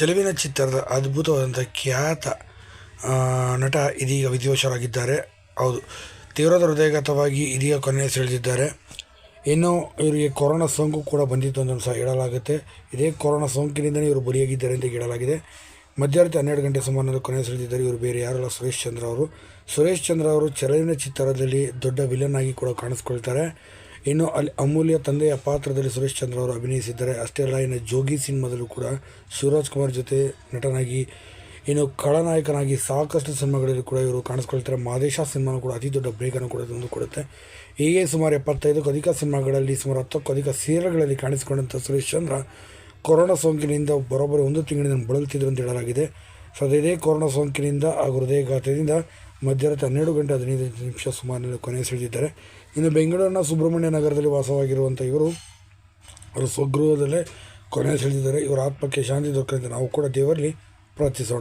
ಚೆಲುವಿನ ಚಿತ್ರದ ಅದ್ಭುತವಾದಂಥ ಖ್ಯಾತ ನಟ ಇದೀಗ ವಿಧಿವಶರಾಗಿದ್ದಾರೆ ಹೌದು. ತೀವ್ರದ ಹೃದಯಗತವಾಗಿ ಇದೀಗ ಕೊನೆಯ ಸೆಳೆದಿದ್ದಾರೆ. ಇನ್ನು ಇವರಿಗೆ ಕೊರೋನಾ ಸೋಂಕು ಕೂಡ ಬಂದಿತ್ತು ಅಂತ ಸಹ ಹೇಳಲಾಗುತ್ತೆ. ಇದೇ ಕೊರೋನಾ ಸೋಂಕಿನಿಂದಲೇ ಇವರು ಬಲಿಯಾಗಿದ್ದಾರೆ ಅಂತ ಹೇಳಲಾಗಿದೆ. ಮಧ್ಯರಾತ್ರಿ ಹನ್ನೆರಡು ಗಂಟೆ ಸುಮಾರಿನಲ್ಲಿ ಕೊನೆಯ ಸೆಳೆದಿದ್ದಾರೆ ಇವರು. ಬೇರೆ ಯಾರಲ್ಲ, ಸುರೇಶ್ ಚಂದ್ರ ಅವರು. ಸುರೇಶ್ ಚಂದ್ರ ಅವರು ಚೆಲುವಿನ ಚಿತ್ರದಲ್ಲಿ ದೊಡ್ಡ ವಿಲನ್ ಆಗಿ ಕೂಡ ಕಾಣಿಸ್ಕೊಳ್ತಾರೆ. ಇನ್ನು ಅಲ್ಲಿ ಅಮೂಲ್ಯ ತಂದೆಯ ಪಾತ್ರದಲ್ಲಿ ಸುರೇಶ್ ಚಂದ್ರ ಅವರು ಅಭಿನಯಿಸಿದ್ದಾರೆ. ಅಷ್ಟೇ ಅಲ್ಲ, ಇನ್ನು ಜೋಗಿ ಸಿನಿಮಾದಲ್ಲೂ ಕೂಡ ಶಿವರಾಜ್ ಕುಮಾರ್ ಜೊತೆ ನಟನಾಗಿ, ಇನ್ನು ಖಳನಾಯಕನಾಗಿ ಸಾಕಷ್ಟು ಸಿನಿಮಾಗಳಲ್ಲಿ ಕೂಡ ಇವರು ಕಾಣಿಸ್ಕೊಳ್ತಾರೆ. ಮಾದೇಶ ಸಿನಿಮಾನು ಕೂಡ ಅತಿ ದೊಡ್ಡ ಬ್ರೇಕನ್ನು ಕೂಡ ತಂದು ಕೊಡುತ್ತೆ. ಹೀಗೆ ಸುಮಾರು ಎಪ್ಪತ್ತೈದಕ್ಕೂ ಅಧಿಕ ಸಿನಿಮಾಗಳಲ್ಲಿ, ಸುಮಾರು ಹತ್ತಕ್ಕೂ ಅಧಿಕ ಸೀರಿಯಲ್ಗಳಲ್ಲಿ ಕಾಣಿಸಿಕೊಂಡಂಥ ಸುರೇಶ್ ಚಂದ್ರ ಕೊರೋನಾ ಸೋಂಕಿನಿಂದ ಬರೋಬ್ಬರಿ ಒಂದು ತಿಂಗಳಿಂದ ಬಳಲುತ್ತಿದ್ದರು ಅಂತ ಹೇಳಲಾಗಿದೆ. ಸೊ ಅದೇ ಕೊರೋನಾ ಸೋಂಕಿನಿಂದ ಹಾಗೂ ಹೃದಯಘಾತದಿಂದ ಮಧ್ಯರಾತ್ರಿ ಹನ್ನೆರಡು ಗಂಟೆ ಹದಿನೈದು ನಿಮಿಷ ಸುಮಾರಿನಲ್ಲಿ ಕೊನೆ ಸೆಳೆದಿದ್ದಾರೆ ಇನ್ನು ಬೆಂಗಳೂರಿನ ಸುಬ್ರಹ್ಮಣ್ಯ ನಗರದಲ್ಲಿ ವಾಸವಾಗಿರುವಂಥ ಇವರು, ಅವರು ಸ್ವಗೃಹದಲ್ಲೇ ಕೊನೆ ಸೆಳೆದಿದ್ದಾರೆ ಇವರ ಆತ್ಮಕ್ಕೆ ಶಾಂತಿ ದೊರಕಂತೆ ನಾವು ಕೂಡ ದೇವರಲ್ಲಿ ಪ್ರಾರ್ಥಿಸೋಣ.